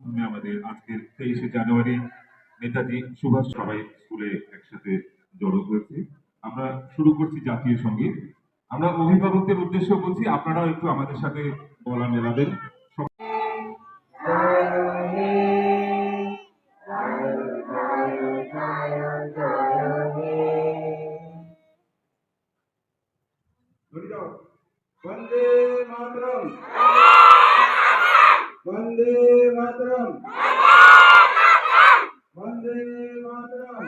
আমি আমাদের আজকের তেইশে জানুয়ারি নেতাজি সুভাষ সবাই স্কুলে একসাথে জড়ো হয়েছে। আমরা শুরু করছি জাতীয় সংগীত। আমরা অভিভাবকদের উদ্দেশ্য বলছি আপনারাও একটু আমাদের সাথে বলা মেলাবেন। One day, মাতরম। বন্দে মাতরম।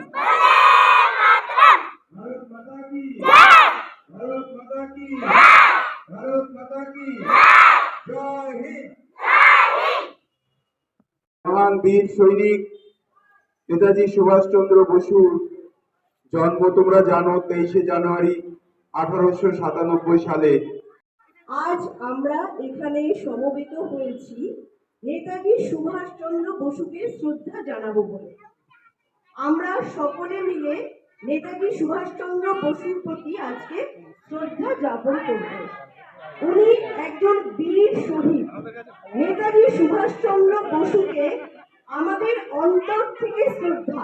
ভারত মাতা কি? ভারত মাতা কি? ভারত মাতা কি? জয় হিন্দ। মহান বীর সৈনিক, নেতাজি সুভাষচন্দ্র বসুর জন্ম তোমরা জানো তেইশে জানুয়ারি আঠারোশো সাতানব্বই সালে। আজ আমরা এখানে সমবেত হয়েছি। নেতাজি সুভাষচন্দ্র বসুকে শ্রদ্ধা জানাব বলে। আমরা সকলে মিলে নেতাজি সুভাষচন্দ্র বসুর প্রতি আজকে শ্রদ্ধা জ্ঞাপন করব। উনি একজন বীর শহীদ। নেতাজি সুভাষচন্দ্র বসুকে আমাদের অন্তর থেকে শ্রদ্ধা।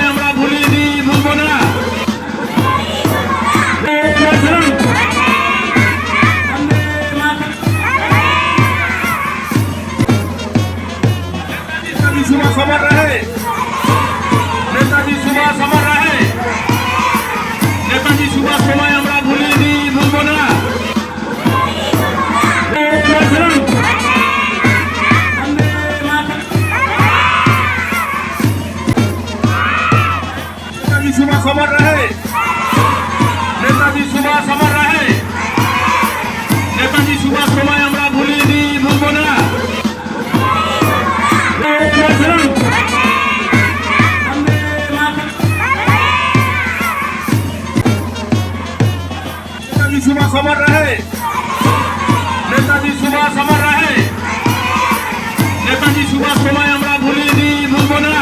নেতাজি সুভাষ সবাই আমরা ভুলিনি ভুলবো না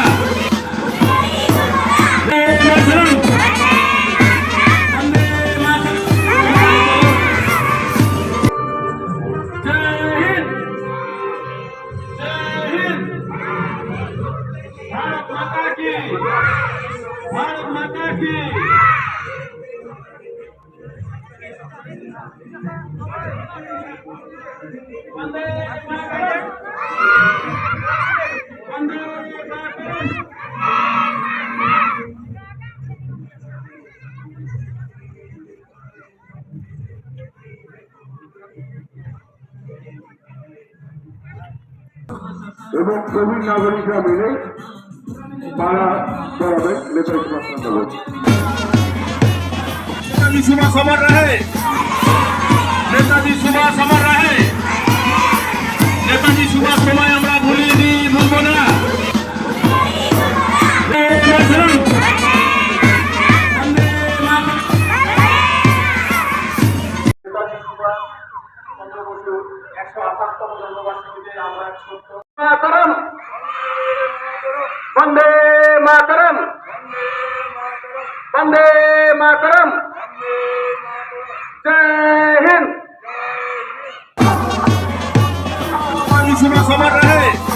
বন্দে মাতরম। বন্দে মাতরম। জয় হিন্দ জয় হিন্দ भारत माता की भारत माता की এবং প্রবীণ নাগরিকরা মিলে পাড়া করাবেন নেতাজি সুভাষচন্দ্র নেতাজি সুভাষ আমার রাহে নেতাজি সুভাষ আমার রাহে নেতাজি সুভাষ সময় वंदे मातरम। वंदे मातरम। जय हिंद। समर रहे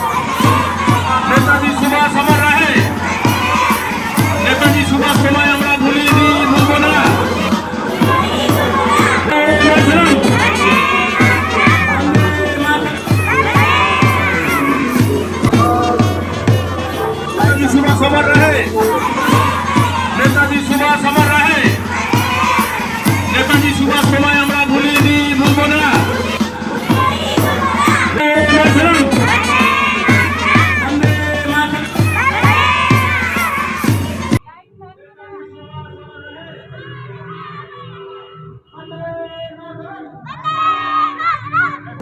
সবার সময় আমরা ভুলিয়ে দিই ভুলবো না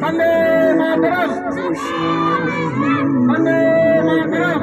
Vande Mataram! Vande Mataram!